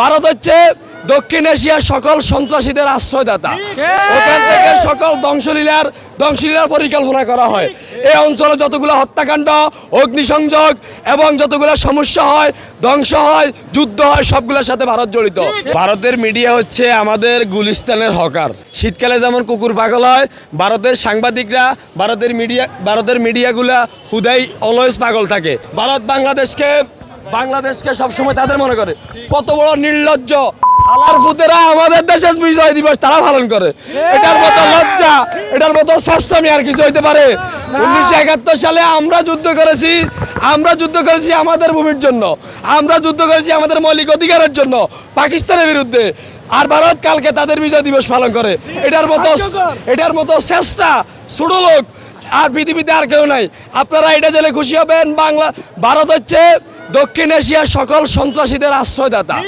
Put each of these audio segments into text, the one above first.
ভারত হচ্ছে দক্ষিণ এশিয়ার সকল সন্ত্রাসীদের আশ্রয়দাতা। ওখান থেকে সকল ধ্বংসলীলার ধ্বংসলীলার পরিকল্পনা করা হয়। এই অঞ্চলে যতগুলো হত্যাকাণ্ড অগ্নিসংযোগ এবং যতগুলো সমস্যা হয় ধ্বংস হয় যুদ্ধ হয় সবগুলোর সাথে ভারত জড়িত। ভারতের মিডিয়া হচ্ছে আমাদের গুলিস্তানের হকার। শীতকালে যেমন কুকুর পাগল হয় ভারতের সাংবাদিকরা ভারতের মিডিয়া ভারতের মিডিয়াগুলা হুদাই অলওয়েজ পাগল থাকে। ভারত বাংলাদেশকে বাংলাদেশকে সবসময় তাদের মনে করে। কত বড় নির্লজ্জ। আলার ফুতেরা আমাদের দেশের বিজয় দিবস তারা পালন করে। এটার মতো লজ্জা এটার মতো শ্রেষ্ঠমি আর কিছু হইতে পারে। উনিশশো একাত্তর সালে আমরা যুদ্ধ করেছি আমরা যুদ্ধ করেছি আমাদের ভূমির জন্য আমরা যুদ্ধ করেছি আমাদের মৌলিক অধিকারের জন্য পাকিস্তানের বিরুদ্ধে। আর ভারত কালকে তাদের বিজয় দিবস পালন করে। এটার মতো এটার মতো চেষ্টা ছোট লোক আর পৃথিবীতে আর কেউ নাই। আপনারা এটা জেনে খুশি হবেন বাংলা ভারত হচ্ছে দক্ষিণ এশিয়ার সকল সন্ত্রাসীদের আশ্রয়দাতা।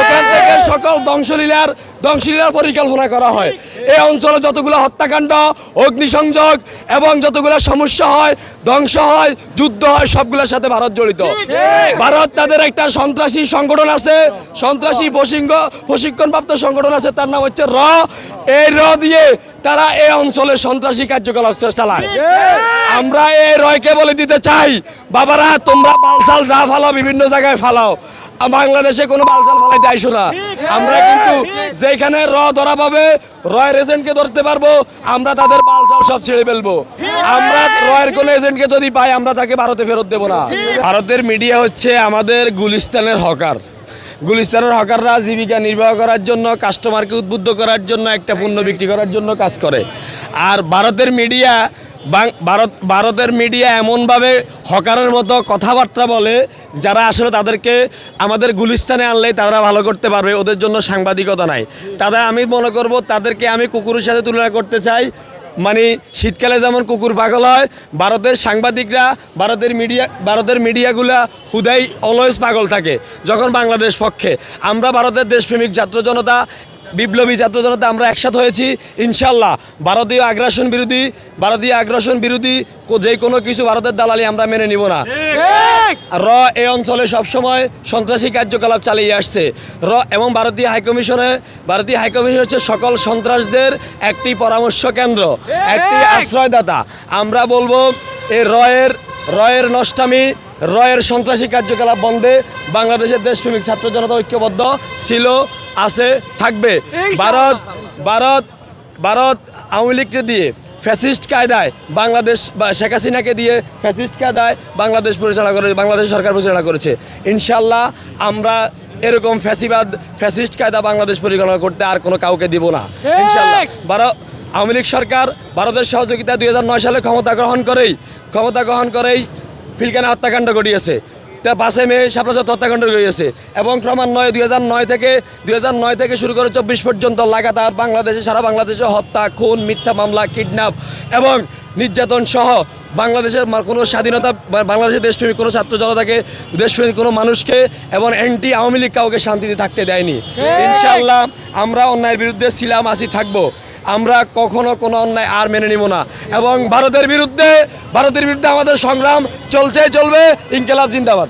ওখান থেকে সকল ধ্বংসলীলার ধ্বংসলীলার পরিকল্পনা করা হয়। এই অঞ্চলে যতগুলো হত্যাকাণ্ড, অগ্নিসংযোগ এবং যতগুলো সমস্যা হয়, ধ্বংস হয়, যুদ্ধ হয়, সবগুলোর সাথে ভারত জড়িত। ভারত তাদের একটা সন্ত্রাসী সংগঠন আছে, সন্ত্রাসী প্রশিঙ্গ প্রশিক্ষণপ্রাপ্ত সংগঠন আছে, তার নাম হচ্ছে র। এই র দিয়ে তারা এই অঞ্চলে সন্ত্রাসী কার্যকলাপ চালায়। আমরা এই রয়কে বলে দিতে চাই, বাবারা, তোমরা বালসাল যা ফালাও, বিভিন্ন জায়গায় ফালাও। বাংলাদেশে কোনো বালসাল ফালাইতে আইসো না। আমরা কিন্তু যেখানে র ধরা পাবে রয়ের এজেন্টকে ধরতে পারব আমরা তাদের বালসাল সব ছেড়ে ফেলব। আমরা রয়ের কোনো এজেন্টকে যদি পাই আমরা তাকে ভারতে ফেরত দেবো না। ভারতের মিডিয়া হচ্ছে আমাদের গুলিস্তানের হকার। গুলিস্তানের হকাররা জীবিকা নির্বাহ করার জন্য কাস্টমারকে উদ্বুদ্ধ করার জন্য একটা পণ্য বিক্রি করার জন্য কাজ করে। আর ভারতের মিডিয়া ভারত ভারতের মিডিয়া এমনভাবে হকারের মতো কথাবার্তা বলে যারা আসলে তাদেরকে আমাদের গুলিস্তানে আনলে তারা ভালো করতে পারবে, ওদের জন্য সাংবাদিকতা নাই। তাদের আমি মনে করব তাদেরকে আমি কুকুরের সাথে তুলনা করতে চাই। মানে শীতকালে যেমন কুকুর পাগল হয়, ভারতের সাংবাদিকরা, ভারতের মিডিয়া ভারতের মিডিয়াগুলা হুদাই অলওয়েজ পাগল থাকে, যখন বাংলাদেশ পক্ষে। আমরা ভারতের দেশপ্রেমিক ছাত্র জনতা, বিপ্লবী ছাত্র জনতা, আমরা একসাথে হয়েছি ইনশাল্লাহ ভারতীয় আগ্রাসন বিরোধী, ভারতীয় আগ্রাসন বিরোধী, যে কোনো কিছু ভারতের দালালি আমরা মেনে নিব না। র এই অঞ্চলে সবসময় সন্ত্রাসী কার্যকলাপ চালিয়ে আসছে। র এবং ভারতীয় হাইকমিশনে ভারতীয় হাইকমিশন হচ্ছে সকল সন্ত্রাসদের একটি পরামর্শ কেন্দ্র একটি আশ্রয়দাতা। আমরা বলব এই রয়ের রয়ের নষ্টামি রয়ের সন্ত্রাসী কার্যকলাপ বন্ধে বাংলাদেশের দেশপ্রেমিক ছাত্র জনতা ঐক্যবদ্ধ ছিল আছে থাকবে। ভারত ভারত ভারত আওয়ামী লীগকে দিয়ে ফ্যাসিস্ট কায়দায় বাংলাদেশ বা শেখ হাসিনাকে দিয়ে ফ্যাসিস্ট কায়দায় বাংলাদেশ পরিচালনা করে বাংলাদেশ সরকার পরিচালনা করেছে। ইনশাল্লাহ আমরা এরকম ফ্যাসিবাদ ফ্যাসিস্ট কায়দা বাংলাদেশ পরিচালনা করতে আর কোনো কাউকে দিব না। ইনশাল্লাহ ভারত আওয়ামী লীগ সরকার ভারতের সহযোগিতা দুই হাজার নয় সালে ক্ষমতা গ্রহণ করেই ক্ষমতা গ্রহণ করেই ফিলকানা হত্যাকাণ্ড ঘটিয়েছে। তা পাশে মেয়ে সাপ্রাসাদ হত্যাকাণ্ড রয়েছে এবং ক্রমান্বয়ে দুই হাজার নয় থেকে দুই হাজার নয় থেকে শুরু করে চব্বিশ পর্যন্ত লাগাতার বাংলাদেশে সারা বাংলাদেশে হত্যা খুন মিথ্যা মামলা কিডন্যাপ এবং নির্যাতন সহ বাংলাদেশের কোনো স্বাধীনতা বাংলাদেশের দেশপ্রেমিক কোনো ছাত্র জনতাকে দেশপ্রেমিক কোনো মানুষকে এবং অ্যান্টি আওয়ামী লীগ কাউকে শান্তিতে থাকতে দেয়নি। ইনশাল্লাহ আমরা অন্যায়ের বিরুদ্ধে ছিলাম আসি থাকব। আমরা কখনো কোনো অন্যায় আর মেনে নিব না। এবং ভারতের বিরুদ্ধে ভারতের বিরুদ্ধে আমাদের সংগ্রাম চলছে, চলবে, ইনকেলাব জিন্দাবাদ।